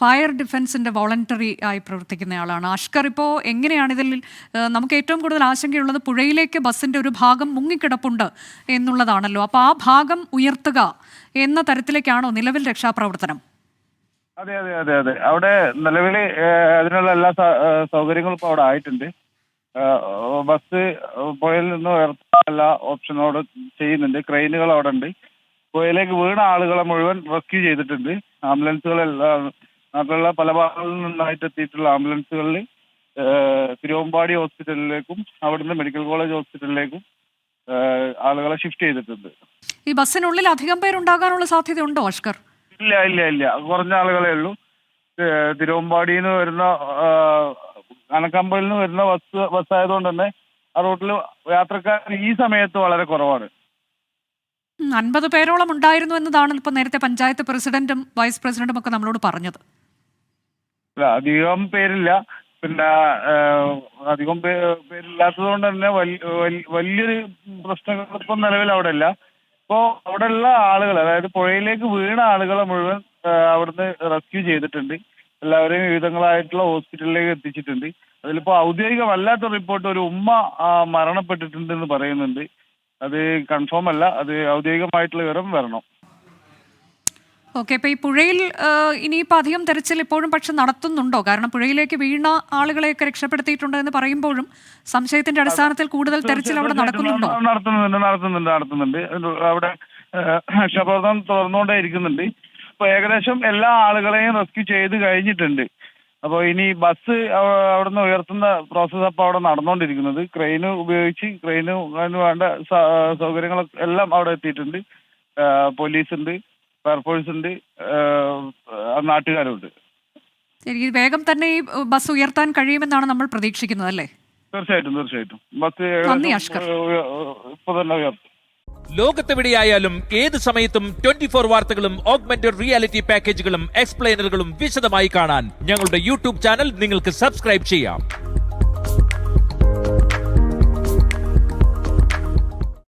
Fire ഡിഫൻസിന്റെ voluntary ആയി പ്രവർത്തിക്കുന്നയാളാണ് അഷ്കർ ഇപ്പോൾ എങ്ങനെയാണ് ഇതിൽ നമുക്ക് ഏറ്റവും കൂടുതൽ ആശങ്കയുള്ളത് പുഴയിലേക്ക് ബസ്സിന്റെ ഒരു ഭാഗം മുങ്ങിക്കിടപ്പുണ്ട് എന്നുള്ളതാണല്ലോ. അപ്പോൾ ആ ഭാഗം ഉയർത്തുക എന്ന തരത്തിലേക്കാണോ നിലവിൽ രക്ഷാപ്രവർത്തനം? അതെ അതെ അതെ അതെ. അവിടെ നിലവിൽ അതിനുള്ള എല്ലാ സൗകര്യങ്ങളും ഇപ്പോൾ അവിടെ ആയിട്ടുണ്ട്. ബസ് പുഴയിൽ നിന്ന് ഉയർത്താൻ എല്ലാ ഓപ്ഷനോട് ചെയ്യുന്നുണ്ട്. ക്രെയിനുകൾ അവിടെ ഉണ്ട്. പുഴയിലേക്ക് വീണ ആളുകളെ മുഴുവൻ റെസ്ക്യൂ ചെയ്തിട്ടുണ്ട്. ആംബുലൻസുകളെല്ലാം നാട്ടിലുള്ള പല ഭാഗങ്ങളിൽ നിന്നായിട്ട് എത്തിയിട്ടുള്ള ആംബുലൻസുകളിൽ തിരുവമ്പാടി ഹോസ്പിറ്റലിലേക്കും അവിടുന്ന് മെഡിക്കൽ കോളേജ് ഹോസ്പിറ്റലിലേക്കും ആളുകളെ ഷിഫ്റ്റ് ചെയ്തിട്ടുണ്ട്. ഈ ബസ്സിനുള്ളിൽ അധികം പേരുണ്ടാകാനുള്ള സാധ്യത ഉണ്ടോ അഷ്കർ? ഇല്ല ഇല്ല ഇല്ല. കുറഞ്ഞ ആളുകളെ ഉള്ളൂ. തിരുവമ്പാടിയിൽ നിന്ന് വരുന്ന അനക്കമ്പലിൽ നിന്ന് വരുന്ന ബസ് ബസ് ആയതുകൊണ്ട് തന്നെ ആ റൂട്ടിൽ യാത്രക്കാർ ഈ സമയത്ത് വളരെ കുറവാണ്. അൻപത് പേരോളം ഉണ്ടായിരുന്നു എന്നതാണ് ഇപ്പൊ നേരത്തെ പഞ്ചായത്ത് പ്രസിഡന്റും വൈസ് പ്രസിഡന്റും ഒക്കെ നമ്മളോട് പറഞ്ഞത്. ഇല്ല, അധികം പേരില്ല. പിന്നെ അധികം പേരില്ലാത്തത് കൊണ്ട് തന്നെ വലി- വലി- വലിയൊരു പ്രശ്നങ്ങൾ ഇപ്പം നിലവിൽ അവിടെ ഇല്ല ഇപ്പോൾ ഉള്ള ആളുകൾ അതായത് പുഴയിലേക്ക് വീണ ആളുകളെ മുഴുവൻ അവിടുന്ന് റെസ്ക്യൂ ചെയ്തിട്ടുണ്ട്. എല്ലാവരെയും വിവിധങ്ങളായിട്ടുള്ള ഹോസ്പിറ്റലിലേക്ക് എത്തിച്ചിട്ടുണ്ട്. അതിലിപ്പോ ഔദ്യോഗികമല്ലാത്ത റിപ്പോർട്ട് ഒരു ഉമ്മ മരണപ്പെട്ടിട്ടുണ്ടെന്ന് പറയുന്നുണ്ട്. അത് കൺഫേം അല്ല. അത് ഔദ്യോഗികമായിട്ടുള്ള വിവരം വരണം. ഓക്കെ ഇപ്പൊ ഈ പുഴയിൽ ഇനിയിപ്പോൾ ഇനിയിപ്പോ അധികം തെരച്ചിൽ ഇപ്പോഴും പക്ഷെ നടത്തുന്നുണ്ടോ? കാരണം പുഴയിലേക്ക് വീണ ആളുകളെയൊക്കെ രക്ഷപ്പെടുത്തിയിട്ടുണ്ട് എന്ന് പറയുമ്പോഴും സംശയത്തിന്റെ അടിസ്ഥാനത്തിൽ കൂടുതൽ തെരച്ചിൽ അവിടെ നടക്കുന്നുണ്ടോ? നടത്തുന്നുണ്ട് നടത്തുന്നുണ്ട് നടത്തുന്നുണ്ട്. അവിടെ രക്ഷാപ്രവർത്തനം തുറന്നുകൊണ്ടേ ഇരിക്കുന്നുണ്ട്. അപ്പൊ ഏകദേശം എല്ലാ ആളുകളെയും റെസ്ക്യൂ ചെയ്ത് കഴിഞ്ഞിട്ടുണ്ട്. അപ്പോൾ ഇനി ബസ് അവ- അവിടുന്ന് ഉയർത്തുന്ന പ്രോസസ്സ് അപ്പോൾ അവിടെ നടന്നുകൊണ്ടിരിക്കുന്നത്. ക്രെയിന് ഉപയോഗിച്ച് ക്രെയിന് അതിന് വേണ്ട സൗകര്യങ്ങളൊക്കെ എല്ലാം അവിടെ എത്തിയിട്ടുണ്ട്. പോലീസ് ഉണ്ട് ഫയർഫോഴ്സ് ഉണ്ട് നാട്ടുകാരുണ്ട്. ശരി വേഗം തന്നെ ഈ ബസ് ഉയർത്താൻ കഴിയുമെന്നാണ് നമ്മൾ പ്രതീക്ഷിക്കുന്നത് അല്ലേ? തീർച്ചയായിട്ടും തീർച്ചയായിട്ടും. ബസ് ഇപ്പൊ തന്നെ ഉയർത്തും. ലോകത്തെവിടെയായാലും ഏത് സമയത്തും ട്വന്റി ഫോർ വാർത്തകളും ഓഗ്മെന്റഡ് റിയാലിറ്റി പാക്കേജുകളും എക്സ്പ്ലെയിനറുകളും വിശദമായി കാണാൻ ഞങ്ങളുടെ യൂട്യൂബ് ചാനൽ നിങ്ങൾക്ക് സബ്സ്ക്രൈബ് ചെയ്യാം.